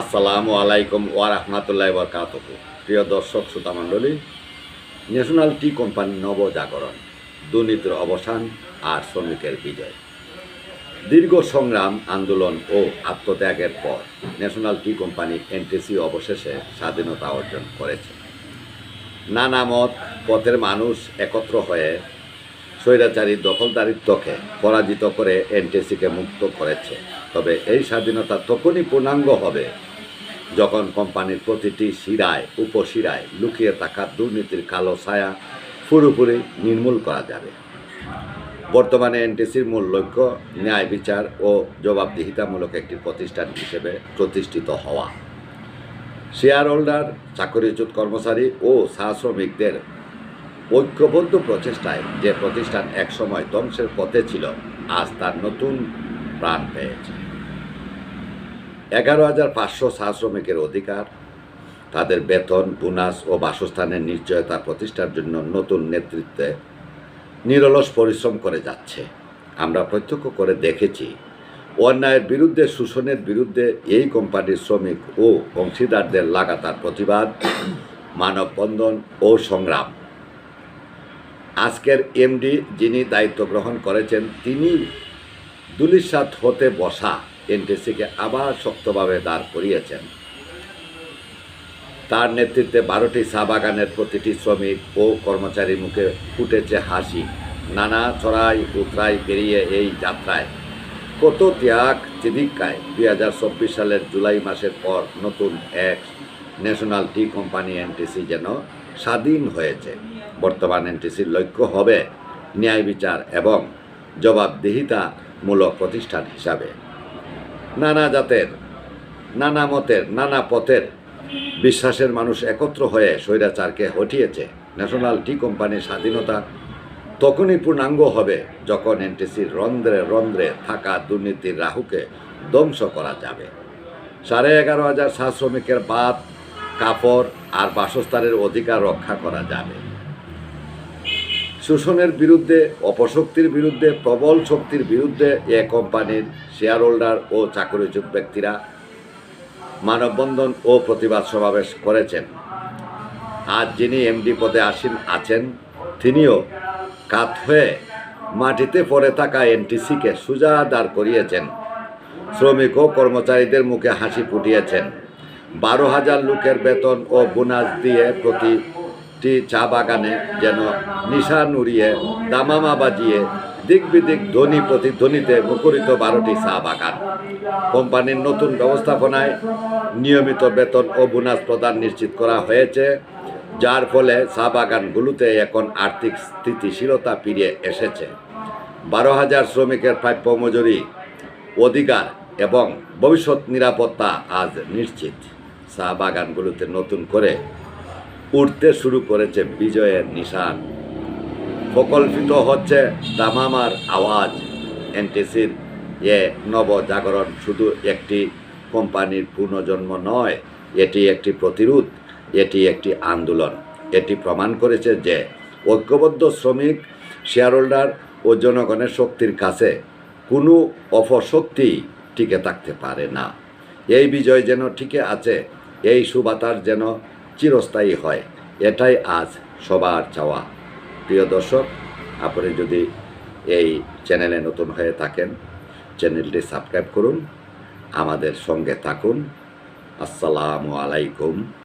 আসসালামু আলাইকুম ওয়া রাহমাতুল্লাহি ওয়া বারাকাতুহু। প্রিয় দর্শক, শ্রোতা মণ্ডলী ন্যাশনাল টি কোম্পানি নবজাগরণ, দুর্নীতির অবসান আর শ্রমিকের বিজয়। দীর্ঘ সংগ্রাম, আন্দোলন ও আত্মত্যাগের পর ন্যাশনাল টি কোম্পানি এনটিসি অবশেষে স্বাধীনতা অর্জন করেছে। নানা মত পথের মানুষ একত্র হয়ে স্বৈরাচারী দখলদারিত্বকে পরাজিত করে এনটিসিকে মুক্ত করেছে। তবে এই স্বাধীনতা তখনই পূর্ণাঙ্গ হবে যখন কোম্পানির প্রতিটি শিরায়, উপশিরায় লুকিয়ে থাকা দুর্নীতির কালো ছায়া পুরোপুরি নির্মূল করা যাবে। বর্তমানে এনটিসির মূল লক্ষ্য ন্যায় বিচার ও জবাবদিহিতামূলক একটি প্রতিষ্ঠান হিসেবে প্রতিষ্ঠিত হওয়া। শেয়ার হোল্ডার চাকরিচ্যুত কর্মচারী ও চা শ্রমিকদের ঐক্যবদ্ধ প্রচেষ্টায় যে প্রতিষ্ঠান একসময় ধ্বংসের পথে ছিল, আজ তার নতুন প্রাণ পেয়েছে। এগারো হাজার পাঁচশো চা শ্রমিকের অধিকার, তাদের বেতন, বোনাস ও বাসস্থানের নিশ্চয়তা প্রতিষ্ঠার জন্য নতুন নেতৃত্বে নিরলস পরিশ্রম করে যাচ্ছে। আমরা প্রত্যক্ষ করে দেখেছি, অন্যায়ের বিরুদ্ধে, শোষণের বিরুদ্ধে এই কোম্পানির শ্রমিক ও অংশীদারদের লাগাতার প্রতিবাদ, মানববন্ধন ও সংগ্রাম। আজকের এমডি যিনি দায়িত্ব গ্রহণ করেছেন, তিনি দুলিশাত হতে বসা এনটিসিকে আবার শক্তভাবে দাঁড় করিয়েছেন। তার নেতৃত্বে বারোটি চা বাগানের প্রতিটি শ্রমিক ও কর্মচারীর মুখে ফুটেছে হাসি। নানা চড়াই উতরাই পেরিয়ে এই যাত্রায় কত ত্যাগ তিদিক্কায় দুই হাজার চব্বিশ সালের জুলাই মাসের পর নতুন এক ন্যাশনাল টি কোম্পানি এনটিসি যেন স্বাধীন হয়েছে। বর্তমান এনটিসির লক্ষ্য হবে ন্যায় বিচার এবং জবাবদিহিতামূলক প্রতিষ্ঠান হিসাবে। নানা জাতের, নানা মতের, নানা পথের বিশ্বাসের মানুষ একত্র হয়ে স্বৈরাচারকে হটিয়েছে। ন্যাশনাল টি কোম্পানির স্বাধীনতা তখনই পূর্ণাঙ্গ হবে যখন এনটিসির রন্ধ্রে রন্ধ্রে থাকা দুর্নীতির রাহুকে ধ্বংস করা যাবে। সাড়ে এগারো হাজার শ্রমিকের বাদ কাপড় আর বাসস্থানের অধিকার রক্ষা করা যাবে। শোষণের বিরুদ্ধে, অপশক্তির বিরুদ্ধে, প্রবল শক্তির বিরুদ্ধে এ কোম্পানির শেয়ার হোল্ডার ও চাকরিচ্যুত ব্যক্তিরা মানববন্ধন ও প্রতিবাদ সমাবেশ করেছেন। আজ যিনি এমডি পদে আসীন আছেন, তিনিও কাত হয়ে মাটিতে পড়ে থাকা এনটিসিকে সোজা দাঁড় করিয়েছেন। শ্রমিক ও কর্মচারীদের মুখে হাসি ফুটিয়েছেন। বারো হাজার লোকের বেতন ও বোনাস দিয়ে প্রতিটি চা বাগানে যেন নিশা নুড়িয়ে, দামামা বাজিয়ে দিক বিদিক ধ্বনি প্রতিধ্বনিতে মুখরিত বারোটি চা বাগান। কোম্পানির নতুন ব্যবস্থাপনায় নিয়মিত বেতন ও বোনাস প্রদান নিশ্চিত করা হয়েছে, যার ফলে চা বাগানগুলোতে এখন আর্থিক স্থিতিশীলতা ফিরে এসেছে। বারো হাজার শ্রমিকের প্রাপ্য মজুরি, অধিকার এবং ভবিষ্যৎ নিরাপত্তা আজ নিশ্চিত। চা বাগানগুলোতে নতুন করে উঠতে শুরু করেছে বিজয়ের নিশান। প্রকল্পিত হচ্ছে দামামার আওয়াজ। এনটিসির এ নবজাগরণ শুধু একটি কোম্পানির পুনর্জন্ম নয়, এটি একটি প্রতিরোধ, এটি একটি আন্দোলন। এটি প্রমাণ করেছে যে ঐক্যবদ্ধ শ্রমিক শেয়ার হোল্ডার ও জনগণের শক্তির কাছে কোনো অপশক্তি টিকে থাকতে পারে না। এই বিজয় যেন টিকে আছে, এই সুবাতাস যেন চিরস্থায়ী হয়। এটাই আজ সবার চাওয়া। প্রিয় দর্শক, আপনি যদি এই চ্যানেলে নতুন হয়ে থাকেন, চ্যানেলটি সাবস্ক্রাইব করুন, আমাদের সঙ্গে থাকুন। আসসালামু আলাইকুম।